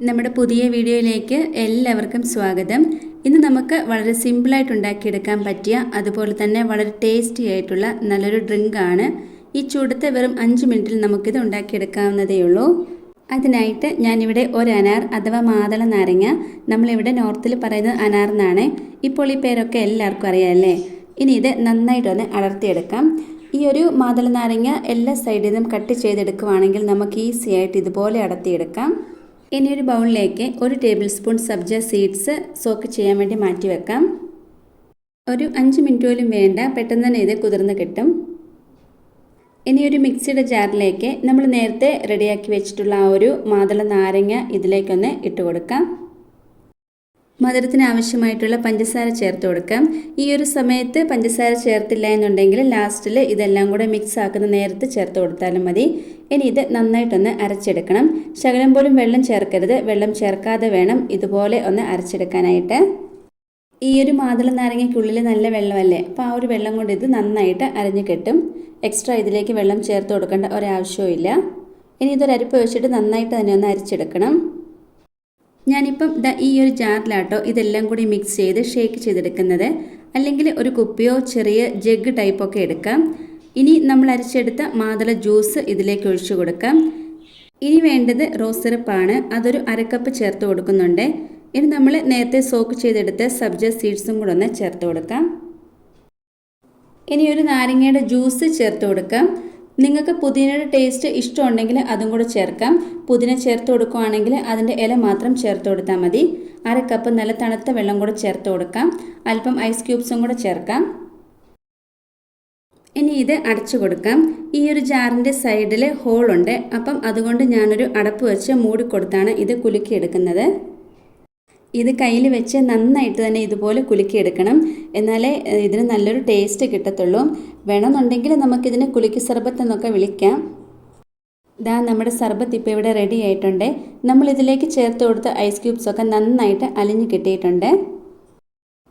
നമ്മുടെ പുതിയ വീഡിയോയിലേക്ക് എല്ലാവർക്കും സ്വാഗതം. ഇന്ന് നമുക്ക് വളരെ സിമ്പിളായിട്ട് ഉണ്ടാക്കിയെടുക്കാൻ പറ്റിയ അതുപോലെ തന്നെ വളരെ ടേസ്റ്റി ആയിട്ടുള്ള നല്ലൊരു ഡ്രിങ്കാണ് ഈ ചൂടത്തെ വെറും അഞ്ച് മിനിറ്റിൽ നമുക്കിത് ഉണ്ടാക്കിയെടുക്കാവുന്നതേ ഉള്ളൂ. അതിനായിട്ട് ഞാനിവിടെ ഒരു അനാർ അഥവാ മാതള നാരങ്ങ നമ്മളിവിടെ നോർത്തിൽ പറയുന്നത് അനാർ എന്നാണ്. ഇപ്പോൾ ഈ പേരൊക്കെ എല്ലാവർക്കും അറിയാമല്ലേ ഇനി ഇത് നന്നായിട്ടൊന്ന് അടർത്തിയെടുക്കാം. ഈ ഒരു മാതള നാരങ്ങ എല്ലാ സൈഡിൽ നിന്നും കട്ട് ചെയ്തെടുക്കുവാണെങ്കിൽ നമുക്ക് ഈസി ആയിട്ട് ഇതുപോലെ അടർത്തിയെടുക്കാം. ഇനി ഒരു ബൗളിലേക്ക് ഒരു table spoon sabja seeds soak ചെയ്യാൻ വേണ്ടി മാറ്റി വെക്കാം. ഒരു അഞ്ച് മിനിറ്റ് പോലും വേണ്ട പെട്ടെന്ന് തന്നെ ഇത് കുതിർന്ന് കിട്ടും. ഇനി ഒരു മിക്സിയുടെ ജാറിലേക്ക് നമ്മൾ നേരത്തെ റെഡിയാക്കി വെച്ചിട്ടുള്ള ആ ഒരു മാതള നാരങ്ങ ഇതിലേക്കൊന്ന് ഇട്ട് കൊടുക്കാം. മധുരത്തിന് ആവശ്യമായിട്ടുള്ള പഞ്ചസാര ചേർത്ത് കൊടുക്കാം. ഈ ഒരു സമയത്ത് പഞ്ചസാര ചേർത്തില്ല എന്നുണ്ടെങ്കിൽ ലാസ്റ്റിൽ ഇതെല്ലാം കൂടെ മിക്സ് ആക്കുന്ന നേരത്ത് ചേർത്ത് കൊടുത്താലും മതി. ഇനി ഇത് നന്നായിട്ടൊന്ന് അരച്ചെടുക്കണം. ശകലം പോലും വെള്ളം ചേർക്കരുത്. വെള്ളം ചേർക്കാതെ വേണം ഇതുപോലെ ഒന്ന് അരച്ചെടുക്കാനായിട്ട്. ഈ ഒരു മാതള നാരങ്ങയ്ക്കുള്ളിൽ നല്ല വെള്ളമല്ലേ? അപ്പോൾ ആ ഒരു വെള്ളം കൊണ്ട് ഇത് നന്നായിട്ട് അരഞ്ഞു കെട്ടും. എക്സ്ട്രാ ഇതിലേക്ക് വെള്ളം ചേർത്ത് കൊടുക്കേണ്ട ഒരാവശ്യവും ഇനി ഇതൊരു അരിപ്പ് വെച്ചിട്ട് നന്നായിട്ട് തന്നെ ഒന്ന് അരിച്ചെടുക്കണം. ഞാനിപ്പം ദാ ഈ ഒരു ജാറിലാട്ടോ ഇതെല്ലാം കൂടി മിക്സ് ചെയ്ത് ഷേക്ക് ചെയ്തെടുക്കുന്നത്. അല്ലെങ്കിൽ ഒരു കുപ്പിയോ ചെറിയ ജഗ് ടൈപ്പൊക്കെ എടുക്കാം. ഇനി നമ്മൾ അരിച്ചെടുത്ത മാതള ജ്യൂസ് ഇതിലേക്ക് ഒഴിച്ചു കൊടുക്കാം. ഇനി വേണ്ടത് റോസ് സിറപ്പാണ് അതൊരു അരക്കപ്പ് ചേർത്ത് കൊടുക്കുന്നുണ്ട്. ഇനി നമ്മൾ നേരത്തെ സോക്ക് ചെയ്തെടുത്ത സബ്ജ സീഡ്സും കൂടെ ഒന്ന് ചേർത്ത് കൊടുക്കാം. ഇനി ഒരു നാരങ്ങയുടെ ജ്യൂസ് ചേർത്ത് കൊടുക്കാം. നിങ്ങൾക്ക് പുതിനയുടെ ടേസ്റ്റ് ഇഷ്ടമുണ്ടെങ്കിൽ അതും കൂടെ ചേർക്കാം. പുതിന ചേർത്ത് കൊടുക്കുകയാണെങ്കിൽ അതിന്റെ ഇല മാത്രം ചേർത്ത് കൊടുത്താൽ മതി. അര കപ്പ് നല്ല തണുത്ത വെള്ളം കൂടെ ചേർത്ത് കൊടുക്കാം. അല്പം ഐസ് ക്യൂബ്സും കൂടെ ചേർക്കാം. ഇനി ഇത് അടച്ചു കൊടുക്കാം. ഈ ഒരു ജാറിന്റെ സൈഡിൽ ഹോളുണ്ട് അപ്പം അതുകൊണ്ട് ഞാനൊരു അടപ്പ് വെച്ച് മൂടിക്കൊടുത്താണ് ഇത് കുലുക്കിയെടുക്കുന്നത്. ഇത് കയ്യിൽ വെച്ച് നന്നായിട്ട് തന്നെ ഇതുപോലെ കുലുക്കിയെടുക്കണം. എന്നാലേ ഇതിന് നല്ലൊരു ടേസ്റ്റ് കിട്ടത്തുള്ളൂ. വേണമെന്നുണ്ടെങ്കിൽ നമുക്കിതിനെ കുലുക്കി സർബത്ത് എന്നൊക്കെ വിളിക്കാം. ഇതാ നമ്മുടെ സർബത്ത് ഇപ്പോൾ ഇവിടെ റെഡി ആയിട്ടുണ്ട്. നമ്മൾ ഇതിലേക്ക് ചേർത്ത് കൊടുത്ത ഐസ് ക്യൂബ്സൊക്കെ നന്നായിട്ട് അലിഞ്ഞ് കിട്ടിയിട്ടുണ്ട്.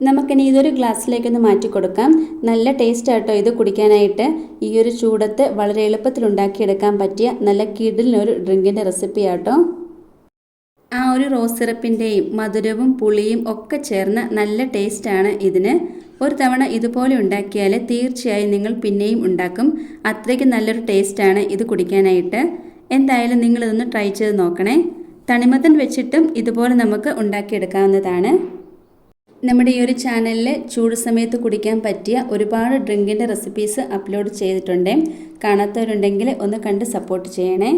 നമുക്കിനി ഇതൊരു ഗ്ലാസ്സിലേക്കൊന്ന് മാറ്റി കൊടുക്കാം. നല്ല ടേസ്റ്റ് ആട്ടോ ഇത് കുടിക്കാനായിട്ട്. ഈ ഒരു ചൂടത്ത് വളരെ എളുപ്പത്തിൽ ഉണ്ടാക്കിയെടുക്കാൻ പറ്റിയ നല്ല കിടിലിനൊരു ഡ്രിങ്കിന്റെ റെസിപ്പി ആട്ടോ. ആ ഒരു റോസ് സിറപ്പിന്റെയും മധുരവും പുളിയും ഒക്കെ ചേർന്ന് നല്ല ടേസ്റ്റാണ് ഇതിന്. ഒരു തവണ ഇതുപോലെ ഉണ്ടാക്കിയാൽ തീർച്ചയായും നിങ്ങൾ പിന്നെയും ഉണ്ടാക്കും. അത്രയ്ക്ക് നല്ലൊരു ടേസ്റ്റാണ് ഇത് കുടിക്കാനായിട്ട്. എന്തായാലും നിങ്ങളിതൊന്ന് ട്രൈ ചെയ്ത് നോക്കണേ. തണിമത്തൻ വെച്ചിട്ടും ഇതുപോലെ നമുക്ക് ഉണ്ടാക്കിയെടുക്കാവുന്നതാണ്. നമ്മുടെ ഈ ഒരു ചാനലിൽ ചൂട് സമയത്ത് കുടിക്കാൻ പറ്റിയ ഒരുപാട് ഡ്രിങ്കിന്റെ റെസിപ്പീസ് അപ്ലോഡ് ചെയ്തിട്ടുണ്ട്. കാണാത്തവരുണ്ടെങ്കിൽ ഒന്ന് കണ്ട് സപ്പോർട്ട് ചെയ്യണേ.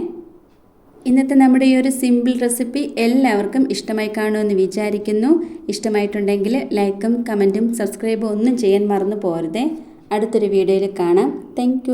ഇന്നത്തെ നമ്മുടെ ഈ ഒരു സിമ്പിൾ റെസിപ്പി എല്ലാവർക്കും ഇഷ്ടമായി കാണുമെന്ന് വിചാരിക്കുന്നു. ഇഷ്ടമായിട്ടുണ്ടെങ്കിൽ ലൈക്കും കമന്റും സബ്സ്ക്രൈബും ഒന്നും ചെയ്യാൻ മറന്നു പോരുതേ അടുത്തൊരു വീഡിയോയിൽ കാണാം. താങ്ക്